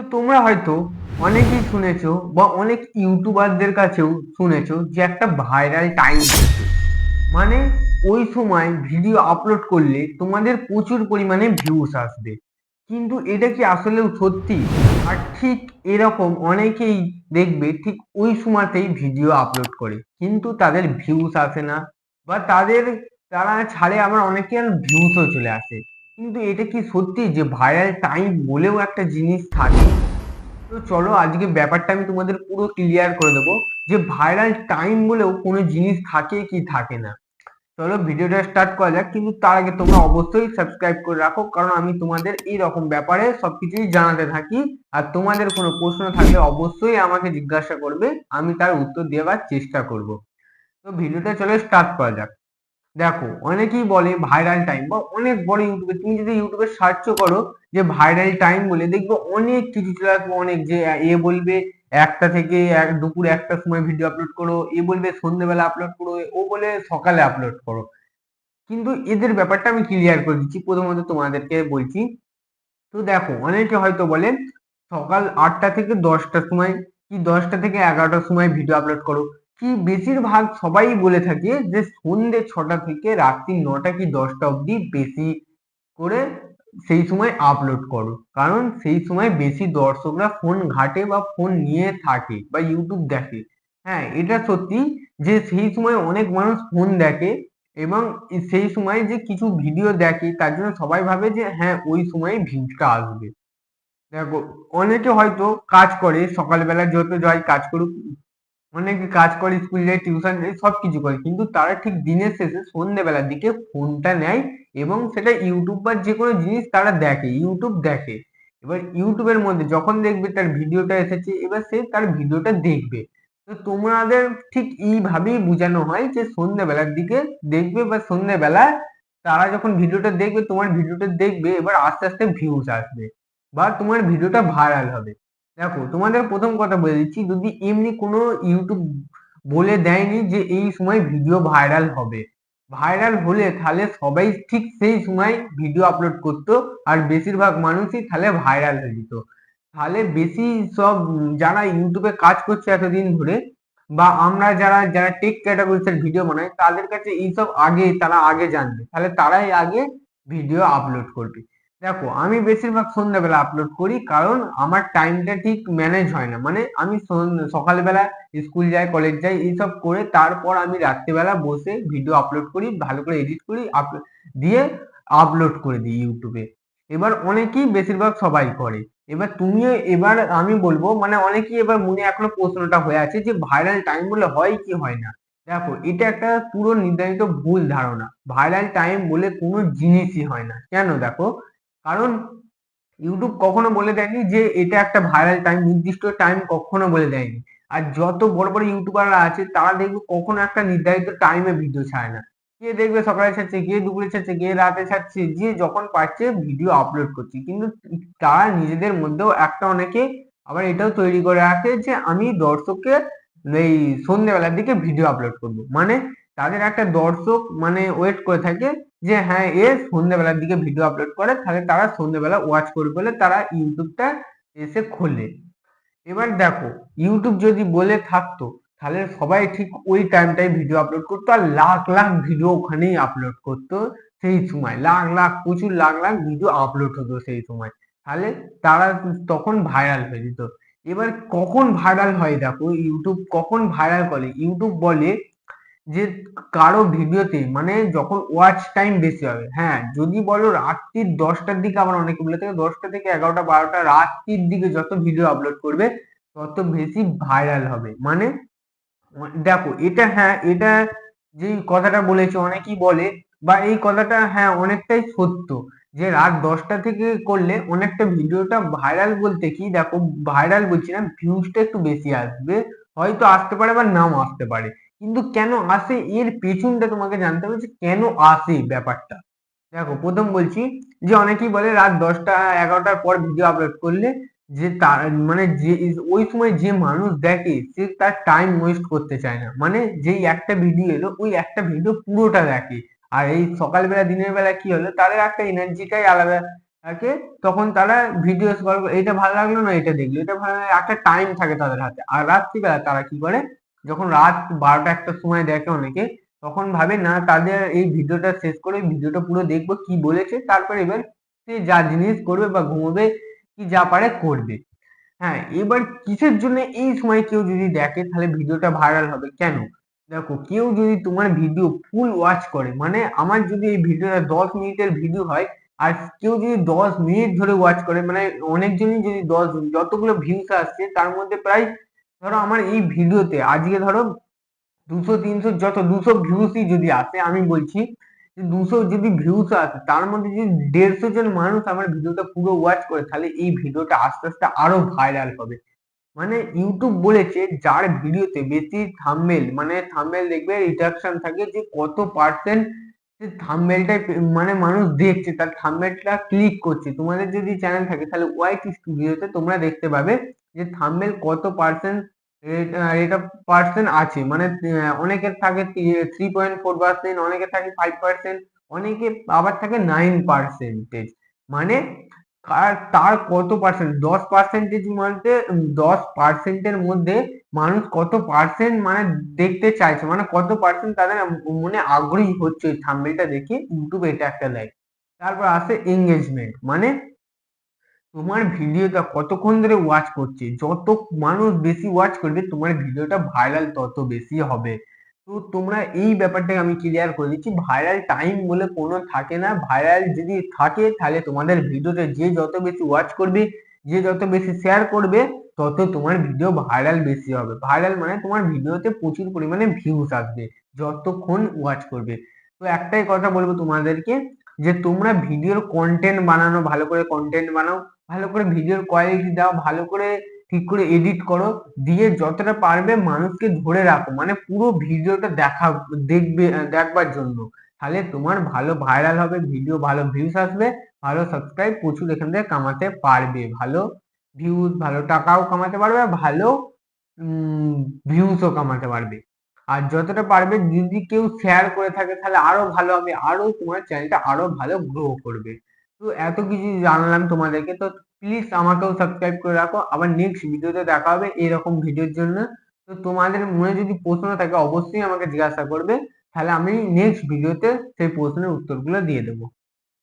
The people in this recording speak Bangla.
তো তোমরা হয়তো অনেকেই শুনেছো বা অনেক ইউটিউবারদের কাছেও শুনেছো যে একটা ভাইরাল টাইম মানে ওই সময় ভিডিও আপলোড করলে তোমাদের প্রচুর পরিমাণে ভিউস আসবে। কিন্তু এটা কি আসলেও সত্যি? আর ঠিক এরকম অনেকেই দেখবে ঠিক ওই সময়তেই ভিডিও আপলোড করে। কিন্তু তাদের ভিউস আসে না বা তাদের, তারা ছাড়ে আবার অনেকের ভিউসও চলে আসে। কিন্তু এটা কি সত্যি যে ভাইরাল টাইম বলেও একটা জিনিস থাকে? তো চলো আজকে ব্যাপারটা আমি তোমাদের পুরো ক্লিয়ার করে দেবো। যে ভাইরাল টাইম বলেও কোনো জিনিস থাকে কি থাকে না। চলো ভিডিওটা স্টার্ট করা যাক, কিন্তু তার আগে তোমরা অবশ্যই সাবস্ক্রাইব করে রাখো, কারণ আমি তোমাদের এই রকম ব্যাপারে সবকিছুই জানাতে থাকি। আর তোমাদের কোনো প্রশ্ন থাকলে অবশ্যই আমাকে জিজ্ঞাসা করবে, আমি তার উত্তর দেওয়ার চেষ্টা করব। তো ভিডিওটা চলো স্টার্ট করা যাক। দেখো, অনেকেই বলে ভাইরাল টাইম বা অনেক বড় ইউটিউবে, তুমি যদি ইউটিউবে সার্চ করো যে ভাইরাল টাইম বলে, দেখবে অনেক কিছু চলে আসবে, অনেক যে এ বলবে, একটা থেকে এক, দুপুর একটা সময় ভিডিও আপলোড করো, এ বলবে সন্ধ্যেবেলা আপলোড করো, ও বলে সকালে আপলোড করো। কিন্তু এদের ব্যাপারটা আমি ক্লিয়ার করে দিচ্ছি, প্রথমত তোমাদেরকে বলছি। তো দেখো, অনেকে হয়তো বলে সকাল আটটা থেকে দশটার সময়, কি দশটা থেকে এগারোটার সময় ভিডিও আপলোড করো। কি বেশিরভাগ সবাই বলে থাকে যে সন্ধ্যে ছটা থেকে রাত্রি নটা কি দশটা অবধি বেশি করে সেই সময় আপলোড করো। কারণ সেই সময় বেশি দর্শকরা ফোন ঘাটে বা ফোন নিয়ে থাকে বা ইউটিউব দেখে। হ্যাঁ এটা সত্যি যে সেই সময় অনেক মানুষ ফোন দেখে এবং সেই সময় যে কিছু ভিডিও দেখে, তার জন্য সবাই ভাবে যে হ্যাঁ ওই সময় ভিউজটা আসবে। দেখো, অনেকে হয়তো কাজ করে, সকালবেলা যত যায় কাজ করুক অনেকে কাজ করে স্কুল যায় টিউশন যায় সব কিছু করে। কিন্তু তারা ঠিক দিনের শেষে সন্ধ্যেবেলার দিকে ফোনটা নেয় এবং সেটা ইউটিউব বা যে কোনো জিনিস তারা দেখে ইউটিউব দেখে। এবার ইউটিউবের মধ্যে যখন দেখবে তার ভিডিওটা এসেছে, এবার সে তার ভিডিওটা দেখবে। তো তোমাদের ঠিক এইভাবেই বোঝানো হয় যে সন্ধ্যেবেলার দিকে দেখবে বা সন্ধ্যেবেলা তারা যখন ভিডিওটা দেখবে, তোমার ভিডিওটা দেখবে, এবার আস্তে আস্তে ভিউজ আসবে বা তোমার ভিডিওটা ভাইরাল হবে। দেখো, তোমাদের প্রথম কথা বলে দিচ্ছি, যদি এমনি কোনো ইউটিউব বলে দেয়নি যে এই সময় ভিডিও ভাইরাল হবে। ভাইরাল হলে তাহলে সবাই ঠিক সেই সময় ভিডিও আপলোড করতো, আর বেশিরভাগ মানুষই তাহলে ভাইরাল হয়ে যেত। তাহলে বেশি সব যারা ইউটিউবে কাজ করছে এতদিন ধরে, বা আমরা যারা যারা টেক ক্যাটাগরিজের ভিডিও বানাই, তাদের কাছে এইসব আগে, তারা আগে জানবে। তাহলে তারাই আগে ভিডিও আপলোড করবে। দেখো, আমি বেশিরভাগ সন্ধ্যাবেলা আপলোড করি কারণ আমার টাইমটা ঠিক ম্যানেজ হয় না। মানে আমি সকালবেলা স্কুল যাই কলেজ যাই, এইসব করে তারপর আমি রাত্রিবেলা বসে ভিডিও আপলোড করি, ভালো করে এডিট করি দিয়ে আপলোড করে দিই ইউটিউবে এবার অনেকেই বেশিরভাগ সবাই করে। এবার তুমিও এবার আমি বলব মানে অনেকেই এবার মনে এখনও প্রশ্নটা হয়ে আছে যে ভাইরাল টাইম বলে হয় কি হয় না? দেখো, এটা একটা পুরো নির্ধারিত ভুল ধারণা। ভাইরাল টাইম বলে কোনো জিনিসই হয় না। কেন দেখো? কারণ ইউটিউব কখনো বলে দেয়নি যে এটা একটা ভাইরাল টাইম নির্দিষ্ট টাইম কখনো বলে দেয়নি। আর যত বড় বড় ইউটিউবাররা আছে, তারা দেখবে কখনো একটা নির্ধারিত টাইমে ভিডিও ছাড়ে না। কে দেখবে সকালে ছাড়ছে, কে দুপুরে ছাড়ছে, কে রাতে ছাড়ছে, যে যখন পাচ্ছে ভিডিও আপলোড করছে। কিন্তু তারা নিজেদের মধ্যেও একটা অনেকে আবার এটাও তৈরি করে রাখে যে আমি দর্শককে এই সন্ধ্যেবেলার দিকে ভিডিও আপলোড করব। মানে তাদের একটা দর্শক মানে ওয়েট করে থাকে যে হ্যাঁ এ সন্ধ্যেবেলার দিকে ভিডিও আপলোড করে, তাহলে তারা সন্ধ্যেবেলা ওয়াচ করবে বলে তারা ইউটিউবটা এসে খোলে। এবার দেখো, ইউটিউব যদি বলে থাকতো, তাহলে সবাই ঠিক ওই টাইমটাই ভিডিও আপলোড করতো আর লাখ লাখ ভিডিও ওখানেই আপলোড করতো সেই সময়। লাখ লাখ, প্রচুর লাখ লাখ ভিডিও আপলোড হতো সেই সময়। তাহলে তারা তখন ভাইরাল হয়ে যেত। এবার কখন ভাইরাল হয় দেখো, ইউটিউব কখন ভাইরাল করে? ইউটিউব বলে যে কারও ভিডিওতে মানে যখন ওয়াচ টাইম বেশি হবে হ্যাঁ যদি বলো রাত্রির দশটার দিকে আবার অনেকে বলে থাকে দশটা থেকে এগারোটা বারোটা রাত্রির দিকে যত ভিডিও আপলোড করবে, তত বেশি ভাইরাল হবে। মানে দেখো, এটা হ্যাঁ এটা যে কথাটা বলেছে, অনেকেই বলে, বা এই কথাটা হ্যাঁ অনেকটাই সত্য যে রাত দশটা থেকে করলে অনেকটা ভিডিওটা ভাইরাল বলতে কি, দেখো ভাইরাল বলছি না ভিউজটা একটু বেশি আসবে। হয়তো আসতে পারে বা নাও আসতে পারে। কিন্তু কেন আসে? এর পেছনটা তোমাকে জানতে হবে যে কেন আসে ব্যাপারটা। দেখো, প্রথম বলছি যে অনেকেই বলে রাত দশটা, এগারোটার পর ভিডিও আপলোড করলে যে তার মানে যে, ওই সময় যে মানুষ দেখে সে তার টাইম ওয়েস্ট করতে চায় না। মানে যেই একটা ভিডিও এলো, ওই একটা ভিডিও পুরোটা দেখে। আর এই সকালবেলা, দিনের বেলা কি হলো? তাদের একটা এনার্জিটাই আলাদা। থাকে, তখন তারা ভিডিও স্কল এটা ভালো লাগল না এটা দেখল। এটা ভালো লাগল একটা টাইম থাকে তাদের হাতে। আর রাত্রিবেলা তারা কি করে, যখন রাত বারোটা একটা সময় দেখে অনেকে, তখন ভাবে, না, তাদের এই ভিডিওটা শেষ করে ভিডিওটা পুরো দেখব, কি বলেছে? তারপর এবার সে যা জিনিস করবে বা ঘুমোবে, কি যা পারে করবে। হ্যাঁ এবার কিসের জন্য এই সময় কেউ যদি দেখে, তাহলে ভিডিওটা ভাইরাল হবে কেন? দেখো, কেউ যদি তোমার ভিডিও ফুল ওয়াচ করে মানে আমার যদি এই ভিডিওটা দশ মিনিটের ভিডিও হয় আর কেউ যদি দশ মিনিট ধরে ওয়াচ করে মানে অনেকজনই যদি দশ, যতগুলো ভিউস আসছে, তার মধ্যে প্রায় ধরো আমার এই ভিডিওতে, আজকে ধরো দুশো, তিনশো যত, দুশো ভিউসই যদি আসে, আমি বলছি দুশো যদি ভিউস আসে, তার মধ্যে যদি দেড়শো জন মানুষ আমার ভিডিওটা পুরো ওয়াচ করে, তাহলে এই ভিডিওটা আস্তে আস্তে আরও ভাইরাল হবে। মানে ইউটিউব বলেছে, যার ভিডিওতে বেশি থাম্বেল মানে থাম্বেল দেখবে রিডাকশন থাকে যে কত পার্সেন্ট থাম্বেলটাই মানে মানুষ দেখছে, তার থাম্বেলটা ক্লিক করছে। তোমাদের যদি চ্যানেল থাকে, তাহলে ওয়াইটি স্টুডিওতে তোমরা দেখতে পাবে যে থাম্বেল কত পার্সেন্ট অফ পার্সেন্ট আছে। মানে অনেকের থাকে থ্রি পয়েন্ট ফোর পার্সেন্ট অনেকের থাকে ফাইভ পার্সেন্ট অনেকে আবার থাকে নাইন পার্সেন্টেজ মানে আর তার কত পার্সেন্ট দশ পার্সেন্টেজ মধ্যে দশ পার্সেন্টের মধ্যে মানুষ কত পার্সেন্ট মানে দেখতে চাইছে? মানে কত পার্সেন্ট তাদের মনে আগ্রহী হচ্ছে? ওই থাম্বেলটা দেখে ইউটিউব এটা একটা দেয় তারপর আসে এঙ্গেজমেন্ট মানে তোমার ভিডিওটা কতক্ষণ ধরে ওয়াচ করছে? যত মানুষ বেশি ওয়াচ করবে, তোমার ভিডিওটা ভাইরাল তত বেশি হবে। তো তোমরা এই ব্যাপারটাকে আমি ক্লিয়ার করে দিচ্ছি। ভাইরাল টাইম বলে কোনো থাকে না। ভাইরাল যদি থাকে, তাহলে তোমাদের ভিডিওতে যে যত বেশি ওয়াচ করবে, যে যত বেশি শেয়ার করবে, তত তোমার ভিডিও ভাইরাল বেশি হবে। ভাইরাল মানে তোমার ভিডিওতে প্রচুর পরিমাণে ভিউজ আসবে, যতক্ষণ ওয়াচ করবে। তো একটাই কথা বলব তোমাদেরকে, যে তোমরা ভিডিওর কন্টেন্ট বানানো, ভালো করে কন্টেন্ট বানাও, ভালো করে ভিডিওর কোয়ালিটি দাও, ভালো করে ঠিক করে এডিট করো, দিয়ে যতটা পারবে মানুষকে ধরে রাখো। মানে পুরো ভিডিওটা দেখা, দেখবে দেখবার জন্য। তাহলে তোমার ভালো ভাইরাল হবে ভিডিও ভালো ভিউস আসবে, ভালো সাবস্ক্রাইব প্রচুর এখান থেকে কামাতে পারবে। ভালো ভিউজ ভালো টাকাও কামাতে পারবে, ভালো ভিউসও কামাতে পারবে। আর যতটা পারবে যদি কেউ শেয়ার করে থাকে, তাহলে আরও ভালো হবে, আরও তোমার চ্যানেলটা আরও ভালো গ্রো করবে। তো এত কিছু জানলাম তোমাদেরকে, তো প্লিজ আমাকেও সাবস্ক্রাইব করে রাখো। আবার নেক্সট ভিডিওতে দেখা হবে এরকম ভিডিওর জন্য। তো তোমাদের মনে যদি প্রশ্ন থাকে, অবশ্যই আমাকে জিজ্ঞাসা করবে। তাহলে আমি নেক্সট ভিডিওতে সেই প্রশ্নের উত্তরগুলো দিয়ে দেবো।